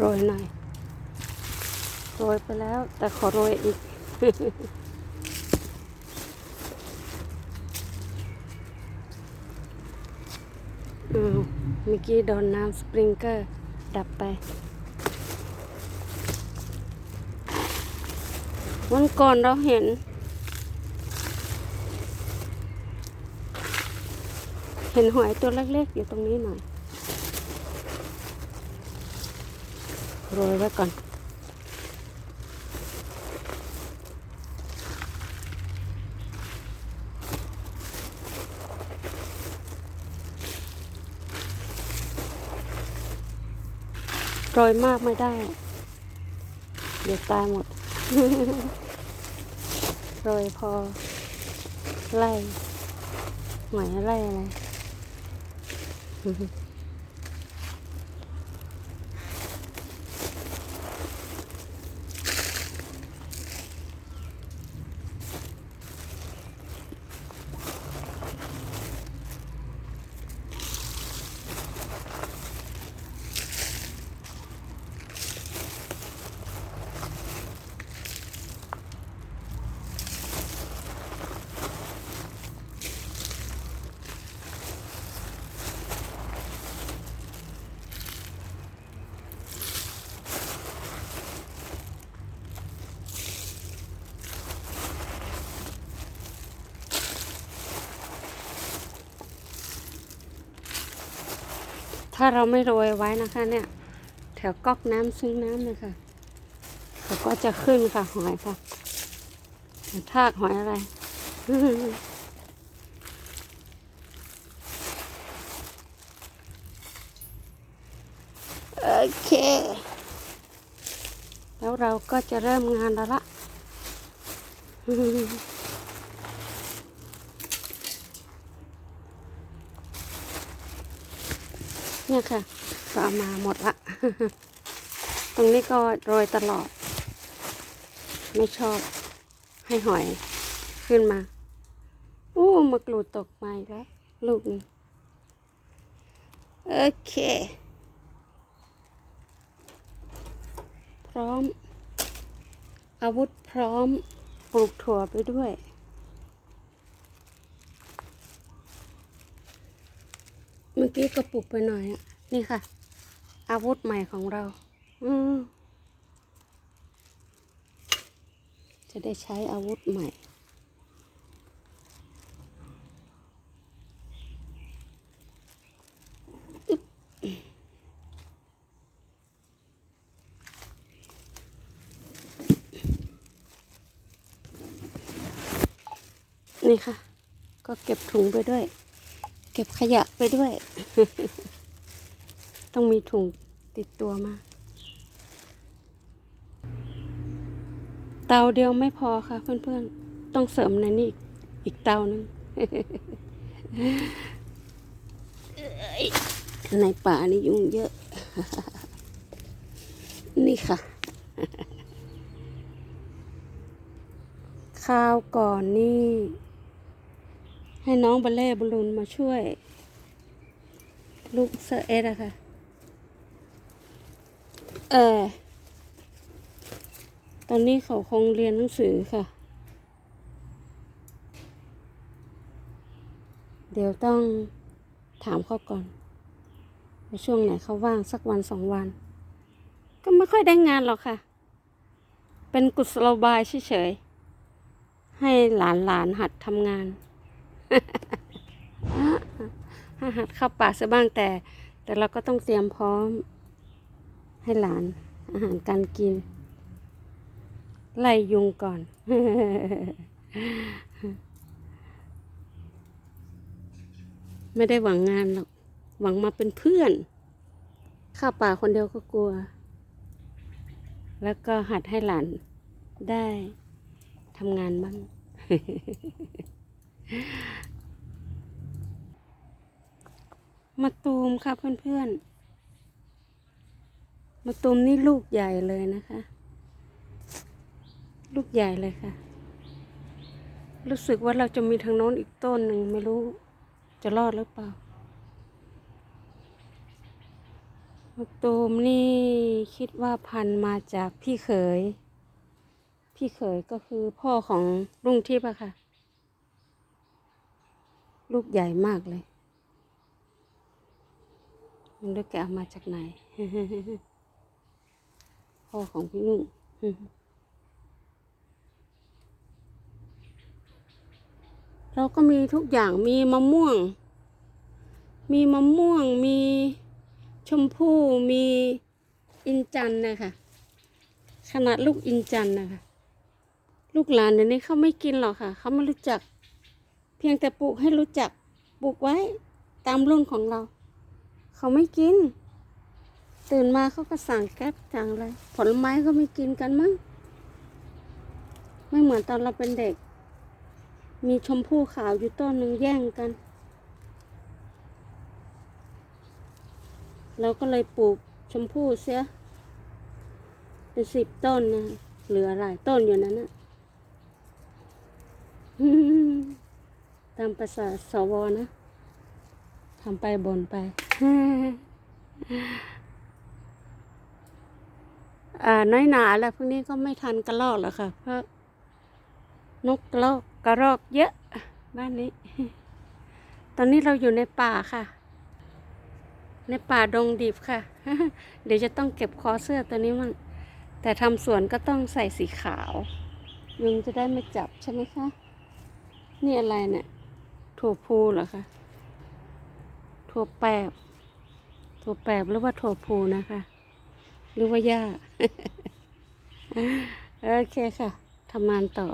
โรยหน่อย โรยไปแล้ว แต่ขอโรยอีก อ้าวเมื่อกี้โดนน้ำสปริงเกอร์ ดับไป วันก่อนเราเห็นเห็นหอยตัวเล็กๆอยู่ตรงนี้หน่อย โรยไว้ก่อน โรยมากไม่ได้ เดี๋ยวตายหมด โรยพอ ไล่หอยไล่อะไร ถ้าเราไม่โรยไว้นะคะ เนี่ย แถวก๊อกน้ำซึ้งน้ำเลยค่ะเขาก็จะขึ้นค่ะหอยค่ะทากหอยอะไรโอเค แล้วเราก็จะเริ่มงานแล้วละ เนี่ยค่ะก็เอามาหมดละ ตรงนี้ก็โรยตลอด ไม่ชอบให้หอยขึ้นมา อู้มากรูดตกมาอีกแล้ว ลูกนึงโอเค พร้อม อาวุธพร้อมปลูกถั่วไปด้วย มื่อกี้ก็ปลุกไปหน่อย นี่ค่ะ อาวุธใหม่ของเรา อืจะได้ใช้อาวุธใหม่ นี่ค่ะ ก็เก็บถุงไปด้วย ก็บขยะไปด้วย ต้องมีถุงติดตัวมา เตาเดียวไม่พอค่ะเพื่อนๆ ต้องเสริมในนี่อีกเตานึง ในป่านี่ยุงเยอะ นี่ค่ะ ข้าวก่อนนี่ ให้น้องบัลเล่บอลลูนมาช่วย ลูกเซอร์เอสอะค่ะ เออตอนนี้เขาคงเรียนหนังสือค่ะ เดี๋ยวต้องถามเขาก่อนว่าช่วงไหนเขาว่างสักวันสองวัน ก็ไม่ค่อยได้งานหรอกค่ะ เป็นกุศโลบายเฉยๆให้หลานๆหัดทำงาน ห้หัดเข้าป่าซะบ้างแต่ แต่เราก็ต้องเตรียมพร้อม ให้หลานอาหารการกิน ไล่ยุงก่อน ไม่ได้หวังงานหรอก หวังมาเป็นเพื่อนข้าป่าคนเดียวก็กลัว แล้วก็หัดให้หลานได้ทำงานบ้าง มาตูมค่ะเพื่อนๆ มาตูมนี่ลูกใหญ่เลยนะคะ ลูกใหญ่เลยค่ะ รู้สึกว่าเราจะมีทางโน้นอีกต้นหนึ่งไม่รู้จะรอดหรือเปล่ามะตูมนี่คิดว่าพันมาจากพี่เขย พี่เขยก็คือพ่อของลุงทิพย์อะค่ะ ลูกใหญ่มากเลยมันด้วยแกเอามาจากไหนพ่อของพี่ลุงเราก็มีทุกอย่างมีมะม่วง มีมะม่วง มีชมพู่ มีอินจันนะคะขนาดลูกอินจันนะคะ ลูกหลานเดี๋ยวนี้เขาไม่กินหรอกค่ะ เขาไม่รู้จัก เพียงแต่ปลูกให้รู้จักปลูกไว้ตามรุ่นของเรา เขาไม่กิน ตื่นมาเขาก็สั่งแก๊บสั่งอะไรผลไม้ก็ไม่กินกันมั้งไม่เหมือนตอนเราเป็นเด็ก มีชมพู่ขาวอยู่ต้นหนึ่งแย่งกัน เราก็เลยปลูกชมพู่เสียเป็นสิบต้นนะเหลือหลายต้นอยู่นั้นนะ ตามภาษาสวนะทำไปบนไป อ่า น้อยหนาแล้วพวกนี้ก็ไม่ทันกระรอกหรอกค่ะ เพราะนกกระรอกกระรอกเยอะ บ้านนี้ ตอนนี้เราอยู่ในป่าค่ะ ในป่าดงดิบค่ะ เดี๋ยวจะต้องเก็บคอเสื้อตัวนี้มั่งแต่ทำสวนก็ต้องใส่สีขาว ยุงจะได้ไม่จับใช่ไหมคะ นี่อะไรเนี่ย ถั่วพูเหรอคะถั่วแปบถั่วแปบหรือว่าถั่วพูนะคะ หรือว่าหญ้า โอเคค่ะทำงานต่อ